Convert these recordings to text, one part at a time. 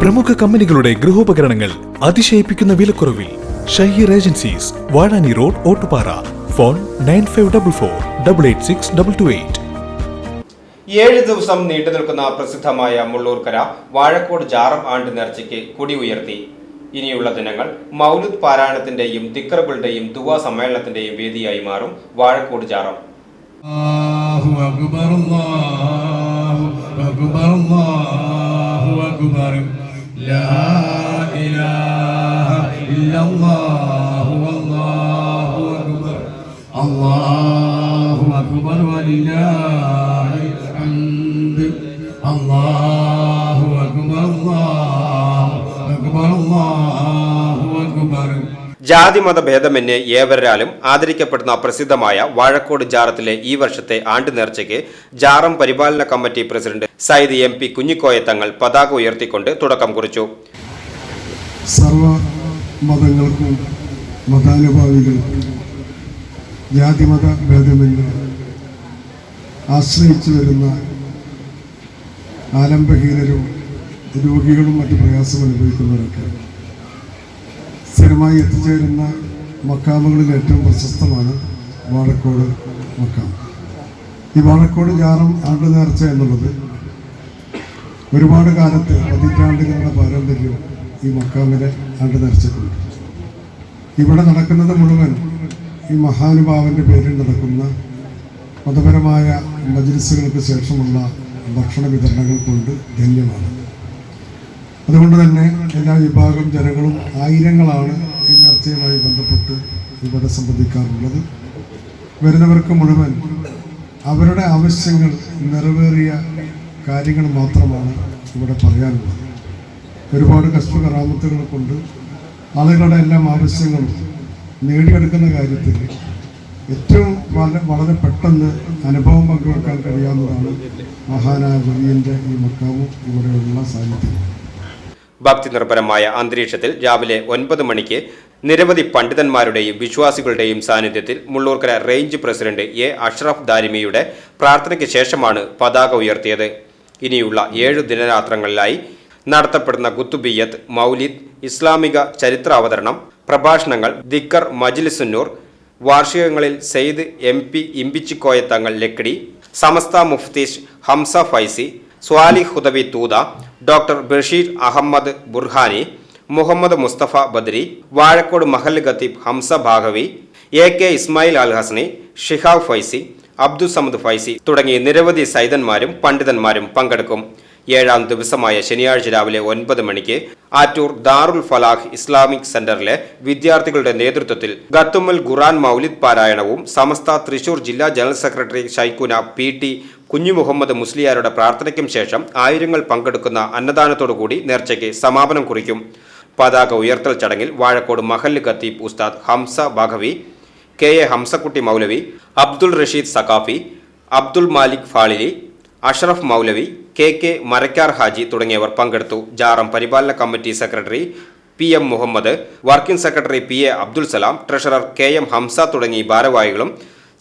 പ്രമുഖ കമ്പനികളുടെ ഗൃഹോപകരണങ്ങൾ അതിശയിപ്പിക്കുന്ന വിലക്കുറവിൽ Shaheer agencies Vazhani road Ottupara. Phone nine five double four double eight six double two eight. ഏഴ് ദിവസം നീണ്ടു നിൽക്കുന്ന പ്രസിദ്ധമായ മുള്ളൂർക്കര വാഴക്കോട് ജാറം ആണ്ട് നേർച്ചയ്ക്ക് കുടി ഉയർത്തി ഇനിയുള്ള ദിനങ്ങൾ മൗലുദ് പാരായണത്തിന്റെയും ദിക്കറുകളുടെയും ദുവാ സമ്മേളനത്തിന്റെയും വേദിയായി മാറും വാഴക്കോട് ജാറം. അക്ബർ അക്ബർ. الله أكبر الله أكبر لا إله إلا الله والله أكبر الله أكبر ولله الحمد الله ജാതിമത ഭേദമന്യേ ഏവരാലും ആദരിക്കപ്പെടുന്ന പ്രസിദ്ധമായ വാഴക്കോട് ജാറത്തിലെ ഈ വർഷത്തെ ആണ്ട് നേർച്ചയ്ക്ക് ജാറം പരിപാലന committee president Sayyid M P Kunhikoya Thangal പതാക ഉയർത്തിക്കൊണ്ട് തുടക്കം കുറിച്ചു. സർവ മതങ്ങൾക്കും മതാനുഭാവികൾക്കും ജാതിമത ഭേദമന്യേ ആശ്രയിച്ചു വരുന്ന ആലംബഹീനരും രോഗികളും മറ്റ് പ്രയാസം അനുഭവിക്കുന്നവരൊക്കെ സ്ഥിരമായി എത്തിച്ചേരുന്ന മക്കാമുകളിൽ ഏറ്റവും പ്രശസ്തമാണ് വാഴക്കോട് മക്കാം. ഈ വാഴക്കോട് ജാറം ആണ്ട് നേർച്ച എന്നുള്ളത് ഒരുപാട് കാലത്ത് പതിറ്റാണ്ടുകളുടെ പാരമ്പര്യം ഈ മക്കാമിലെ ആണ്ട് നേർച്ചക്കുണ്ട് ഇവിടെ നടക്കുന്നത് മുഴുവൻ ഈ മഹാനുഭാവന്റെ പേരിൽ നടക്കുന്ന മതപരമായ മജ്ലിസുകൾക്ക് ശേഷമുള്ള ഭക്ഷണ വിതരണങ്ങൾ കൊണ്ട് ധന്യമാണ് അതുകൊണ്ട് തന്നെ എല്ലാ വിഭാഗം ജനങ്ങളും ആയിരങ്ങളാണ് ഈ നേർച്ചയുമായി ബന്ധപ്പെട്ട് ഇവിടെ സംബന്ധിക്കാറുള്ളത്. വരുന്നവർക്ക് മുഴുവൻ അവരുടെ ആവശ്യങ്ങൾ നിറവേറിയ കാര്യങ്ങൾ മാത്രമാണ് ഇവിടെ പറയാനുള്ളത്. ഒരുപാട് കഷ്ടകറാമത്തുകൾ കൊണ്ട് ആളുകളുടെ എല്ലാം ആവശ്യങ്ങളും നേടിയെടുക്കുന്ന കാര്യത്തിൽ ഏറ്റവും വളരെ വളരെ പെട്ടെന്ന് അനുഭവം പങ്കുവെക്കാൻ കഴിയാവുന്നതാണ് മഹാനായ ഗുരുവിന്റെ ഈ മക്കാവും ഇവിടെയുള്ള സാന്നിധ്യം. ഭക്തി നിർഭരമായ അന്തരീക്ഷത്തിൽ രാവിലെ ഒൻപത് മണിക്ക് നിരവധി പണ്ഡിതന്മാരുടെയും വിശ്വാസികളുടെയും സാന്നിധ്യത്തിൽ Mullurkara range president A Ashraf ദാരിമിയുടെ പ്രാർത്ഥനയ്ക്ക് ശേഷമാണ് പതാക ഉയർത്തിയത്. ഇനിയുള്ള ഏഴു ദിനരാത്രങ്ങളിലായി നടത്തപ്പെടുന്ന ഗുത്തുബിയത്ത് മൗലിദ് ഇസ്ലാമിക ചരിത്രാവതരണം പ്രഭാഷണങ്ങൾ ദിക്കർ മജ്ലിസുന്നൂർ വാർഷികങ്ങളിൽ സെയ്ദ് എം പി ഇമ്പിച്ചിക്കോയ തങ്ങൾ ലക്കിടി സമസ്ത മുഫ്തീഷ് ഹംസ ഫൈസി സ്വാലി ഹുദവി തൂത ഡോക്ടർ ബഷീർ അഹമ്മദ് ബുർഹാനി മുഹമ്മദ് മുസ്തഫ ബദ്രി വാഴക്കോട് മഹൽ ഖത്തീബ് ഹംസ ഭാഗവി എ കെ ഇസ്മായിൽ അൽ ഹസനി ഷിഹാബ് ഫൈസി അബ്ദുൽ സമദ് ഫൈസി തുടങ്ങി നിരവധി സൈതന്മാരും പണ്ഡിതന്മാരും പങ്കെടുക്കും. ഏഴാം ദിവസമായ ശനിയാഴ്ച രാവിലെ ഒൻപത് മണിക്ക് ആറ്റൂർ ദാറുൽ ഫലാഹ് ഇസ്ലാമിക് സെന്ററിലെ വിദ്യാർത്ഥികളുടെ നേതൃത്വത്തിൽ ഗത്തുമൽ ഖുറാൻ മൗലിദ് പാരായണവും സമസ്ത തൃശൂർ ജില്ലാ general secretary Shaikhuna P T Kunhu Muhammad മുസ്ലിയാരുടെ പ്രാർത്ഥനയ്ക്കും ശേഷം ആയിരങ്ങൾ പങ്കെടുക്കുന്ന അന്നദാനത്തോടുകൂടി നേർച്ചയ്ക്ക് സമാപനം കുറിക്കും. പതാക ഉയർത്തൽ ചടങ്ങിൽ വാഴക്കോട് മഹല്ല് ഖത്തീബ് ഉസ്താദ് ഹംസ ബാഘവി കെ എ ഹംസക്കുട്ടി മൗലവി അബ്ദുൾ റഷീദ് സഖാഫി അബ്ദുൾ മാലിക് ഫാളിലി അഷറഫ് മൗലവി കെ കെ മരക്കാർ ഹാജി തുടങ്ങിയവർ പങ്കെടുത്തു ജാറം പരിപാലന committee secretary P M Muhammad working secretary P A Abdul Salam treasurer K M Hamsa തുടങ്ങി ഭാരവാഹികളും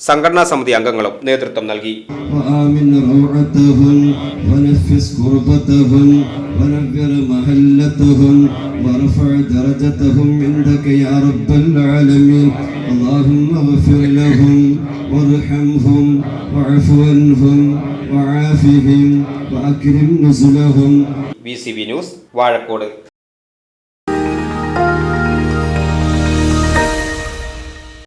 സംഘടനാ സമിതി അംഗങ്ങളും നേതൃത്വം നൽകി وآمن روعتهن ونفس كربتهن ونفر محلتهن ورفع درجتهم عندك يا رب العالمين اللهم اغفر لهم وارحمهم واعف عنهم وعافهم وأكرم نزلهم V C B news Vazhakkode